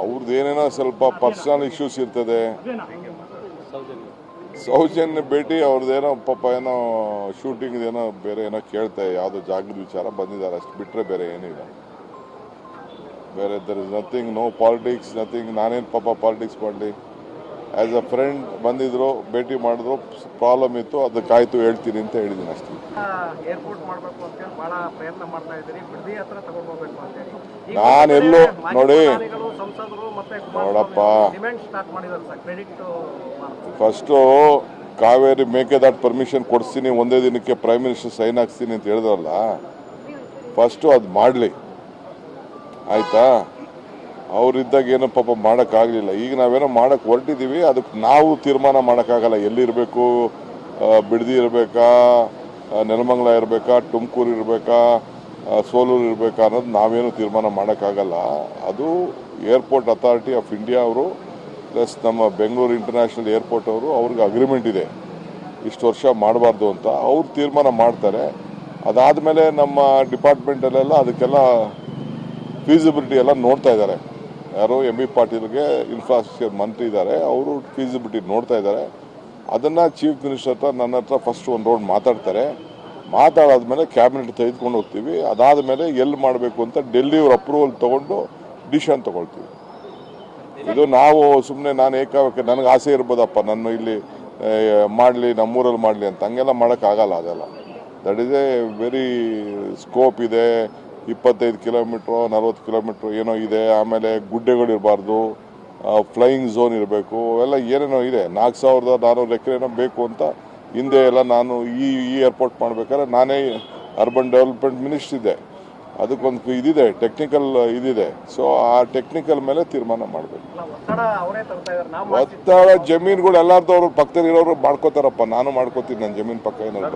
ಅವ್ರದ್ದು ಏನೇನೋ ಸ್ವಲ್ಪ ಪರ್ಸನಲ್ ಇಶ್ಯೂಸ್ ಇರ್ತದೆ. ಸೌಜನ್ಯ ಭೇಟಿ ಅವ್ರದ್ದೇನೋ ಪಾಪ ಏನೋ ಶೂಟಿಂಗ್ ಏನೋ ಬೇರೆ ಏನೋ ಕೇಳ್ತಾ ಯಾವುದೋ ಜಾಗದ ವಿಚಾರ ಬಂದಿದ್ದಾರೆ ಅಷ್ಟು ಬಿಟ್ಟರೆ ಬೇರೆ ಏನಿಲ್ಲ ಬೇರೆ there is nothing no politics nothing ನಾನೇನು ಪಾಪ ಪಾಲಿಟಿಕ್ಸ್ ಮಾಡಲಿ? ಆ್ಯಸ್ ಅ ಫ್ರೆಂಡ್ ಬಂದಿದ್ರು ಭೇಟಿ ಮಾಡಿದ್ರು ಪ್ರಾಬ್ಲಮ್ ಇತ್ತು ಅದಕ್ಕಾಯ್ತು ಹೇಳ್ತೀನಿ ಅಂತ ಹೇಳಿದ್ದೀನಿ ಅಷ್ಟೇ. ಏರ್ಪೋರ್ಟ್ ಮಾಡಬೇಕು ಅಂತೇಳಿ ಬಹಳ ಪ್ರಯತ್ನ ಮಾಡ್ತಾ ಇದ್ದೀರಿ. ಬಿಡದಿ ಹತ್ರ ತಗೊಂಡು ಹೋಗ್ಬೇಕು ಅಂತೇಳಿ ಈಗ ನಾನೆಲ್ಲೂ ಮಾಜಿ ನೋಡಿ. ಸಂಸದರು ಮತ್ತೆ ನೋಡಪ್ಪ. ಡಿಮ್ಯಾಂಡ್ ಸ್ಟಾರ್ಟ್ ಮಾಡಿದ್ದಾರೆ sir. Credit first Kaveri Mekedatu permission ಕೊಡಿಸ್ತೀನಿ ಒಂದೇ ದಿನಕ್ಕೆ ಪ್ರೈಮ್ ಮಿನಿಸ್ಟರ್ ಸೈನ್ ಹಾಕ್ಸ್ತೀನಿ ಅಂತ ಹೇಳಿದ್ರಲ್ಲ ಫಸ್ಟು ಅದು ಮಾಡಲಿ. ಆಯ್ತಾ? ಅವರಿದ್ದಾಗ ಏನೋ ಪಾಪ ಮಾಡೋಕ್ಕಾಗಲಿಲ್ಲ. ಈಗ ನಾವೇನೋ ಮಾಡೋಕ್ಕೆ ಹೊರಟಿದ್ದೀವಿ ಅದಕ್ಕೆ ನಾವು ತೀರ್ಮಾನ ಮಾಡೋಕ್ಕಾಗಲ್ಲ. ಎಲ್ಲಿರಬೇಕು? ಬಿಡದಿ ಇರಬೇಕಾ? ನೆಲಮಂಗಲ ಇರಬೇಕಾ? ತುಮಕೂರು ಇರಬೇಕಾ? ಸೋಲೂರು ಇರಬೇಕಾ ಅನ್ನೋದು ನಾವೇನು ತೀರ್ಮಾನ ಮಾಡೋಕ್ಕಾಗಲ್ಲ. ಅದು ಏರ್ಪೋರ್ಟ್ ಅಥಾರಿಟಿ ಆಫ್ ಇಂಡಿಯಾ ಅವರು, ಪ್ಲಸ್ ನಮ್ಮ ಬೆಂಗಳೂರು ಇಂಟರ್ನ್ಯಾಷನಲ್ ಏರ್ಪೋರ್ಟ್ ಅವರು, ಅವ್ರಿಗೆ ಅಗ್ರಿಮೆಂಟ್ ಇದೆ. ಇಷ್ಟು ವರ್ಷ ಮಾಡಬಾರ್ದು ಅಂತ ಅವ್ರು ತೀರ್ಮಾನ ಮಾಡ್ತಾರೆ. ಅದಾದಮೇಲೆ ನಮ್ಮ ಡಿಪಾರ್ಟ್ಮೆಂಟಲ್ಲೆಲ್ಲ ಅದಕ್ಕೆಲ್ಲ ಫೀಸಿಬಿಲಿಟಿ ಎಲ್ಲ ನೋಡ್ತಾ ಇದ್ದಾರೆ. ಯಾರು ಎಂ ಬಿ ಪಾಟೀಲ್ಗೆ ಇನ್ಫ್ರಾಸ್ಟ್ರಕ್ಚರ್ ಮಂತ್ರಿ ಇದ್ದಾರೆ, ಅವರು ಫೀಸಿಬಿಲಿಟಿ ನೋಡ್ತಾ ಇದ್ದಾರೆ. ಅದನ್ನು ಚೀಫ್ ಮಿನಿಸ್ಟರ್ ಹತ್ರ ನನ್ನ ಹತ್ರ ಫಸ್ಟ್ ಒಂದು ರೌಂಡ್ ಮಾತಾಡ್ತಾರೆ. ಮಾತಾಡಾದ್ಮೇಲೆ ಕ್ಯಾಬಿನೆಟ್ ತೆಗೆದುಕೊಂಡು ಹೋಗ್ತೀವಿ. ಅದಾದ ಮೇಲೆ ಎಲ್ಲಿ ಮಾಡಬೇಕು ಅಂತ ಡೆಲ್ಲಿ ಅವ್ರ ಅಪ್ರೂವಲ್ ತೊಗೊಂಡು ಡಿಸಿಷನ್ ತೊಗೊಳ್ತೀವಿ. ಇದು ನಾವು ಸುಮ್ಮನೆ ನಾನು ಏಕಾವೇಕ ನನಗೆ ಆಸೆ ಇರ್ಬೋದಪ್ಪ ನಾನು ಇಲ್ಲಿ ಮಾಡಲಿ, ನಮ್ಮೂರಲ್ಲಿ ಮಾಡಲಿ ಅಂತ. ಹಂಗೆಲ್ಲ ಮಾಡೋಕ್ಕಾಗಲ್ಲ ಅದೆಲ್ಲ. That is a very scope ಇದೆ. ಇಪ್ಪತ್ತೈದು ಕಿಲೋಮೀಟ್ರು ನಲ್ವತ್ತು ಕಿಲೋಮೀಟ್ರು ಏನೋ ಇದೆ. ಆಮೇಲೆ ಗುಡ್ಡೆಗಳಿರಬಾರ್ದು ಫ್ಲೈಯಿಂಗ್ ಝೋನ್ ಇರಬೇಕು ಎಲ್ಲ ಏನೇನೋ ಇದೆ. ನಾಲ್ಕು ಸಾವಿರದ ನಾನ್ನೂರು ಎಕರೆನೋ ಬೇಕು ಅಂತ ಹಿಂದೆ ಎಲ್ಲ ನಾನು ಈ ಈ ಏರ್ಪೋರ್ಟ್ ಮಾಡಬೇಕಾದ್ರೆ ನಾನೇ ಅರ್ಬನ್ ಡೆವಲಪ್ಮೆಂಟ್ ಮಿನಿಸ್ಟ್ರ್ ಇದೆ ಅದಕ್ಕೊಂದು ಇದಿದೆ ಟೆಕ್ನಿಕಲ್ ಇದಿದೆ. ಸೊ ಆ ಟೆಕ್ನಿಕಲ್ ಮೇಲೆ ತೀರ್ಮಾನ ಮಾಡಬೇಕು. ಒತ್ತಡ ಜಮೀನುಗಳು ಎಲ್ಲಾರ್ದವ್ರು ಪಕ್ಕದಲ್ಲಿ ಇರೋರು ಮಾಡ್ಕೋತಾರಪ್ಪ. ನಾನು ಮಾಡ್ಕೋತೀನಿ ನನ್ನ ಜಮೀನು ಪಕ್ಕ ಏನಾದ್ರು